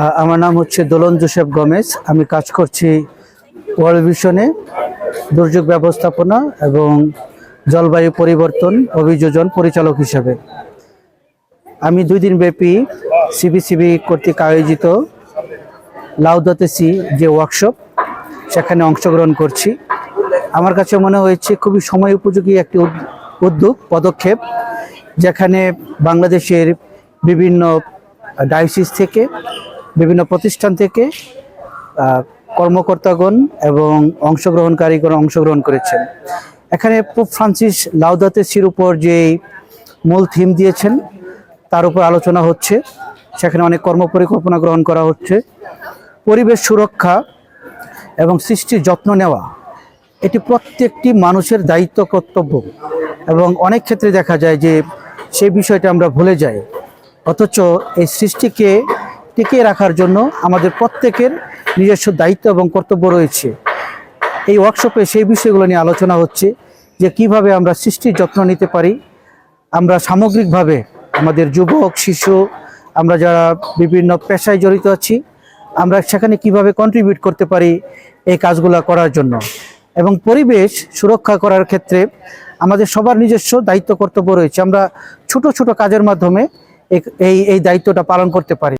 আমার নাম হচ্ছে দোলন জোসেফ গমেজ। আমি কাজ করছি ওয়ার্ল্ড ভিশনে, দুর্যোগ ব্যবস্থাপনা এবং জলবায়ু পরিবর্তন অভিযোজন পরিচালক হিসেবে। আমি দুই দিন ব্যাপী সিবিসিবি কর্তৃক আয়োজিত লাউদাতে সি যে ওয়ার্কশপ সেখানে অংশগ্রহণ করছি। আমার কাছে মনে হয়েছে খুবই সময় উপযোগী একটি উদ- উদ্যোগ, পদক্ষেপ, যেখানে বাংলাদেশের বিভিন্ন ডায়োসিস থেকে বিভিন্ন প্রতিষ্ঠান থেকে কর্মকর্তাগণ এবং অংশগ্রহণকারীগণ অংশগ্রহণ করেছেন। এখানে পোপ ফ্রান্সিস লাউদাতে সির উপর যে মূল থিম দিয়েছেন, তার উপর আলোচনা হচ্ছে। সেখানে অনেক কর্মপরিকল্পনা গ্রহণ করা হচ্ছে। পরিবেশ সুরক্ষা এবং সৃষ্টির যত্ন নেওয়া, এটি প্রত্যেকটি মানুষের দায়িত্ব, কর্তব্য। এবং অনেক ক্ষেত্রে দেখা যায় যে সেই বিষয়টা আমরা ভুলে যাই। অথচ এই সৃষ্টিকে টিকিয়ে রাখার জন্য আমাদের প্রত্যেকের নিজস্ব দায়িত্ব এবং কর্তব্য রয়েছে। এই ওয়ার্কশপে সেই বিষয়গুলো নিয়ে আলোচনা হচ্ছে যে কীভাবে আমরা সৃষ্টির যত্ন নিতে পারি। আমরা সামগ্রিকভাবে আমাদের যুবক, শিশু, আমরা যারা বিভিন্ন পেশায় জড়িত আছি, আমরা সেখানে কীভাবে কন্ট্রিবিউট করতে পারি এই কাজগুলো করার জন্য। এবং পরিবেশ সুরক্ষা করার ক্ষেত্রে আমাদের সবার নিজস্ব দায়িত্ব, কর্তব্য রয়েছে। আমরা ছোট ছোট কাজের মাধ্যমে এই- এই এই দায়িত্বটা পালন করতে পারি।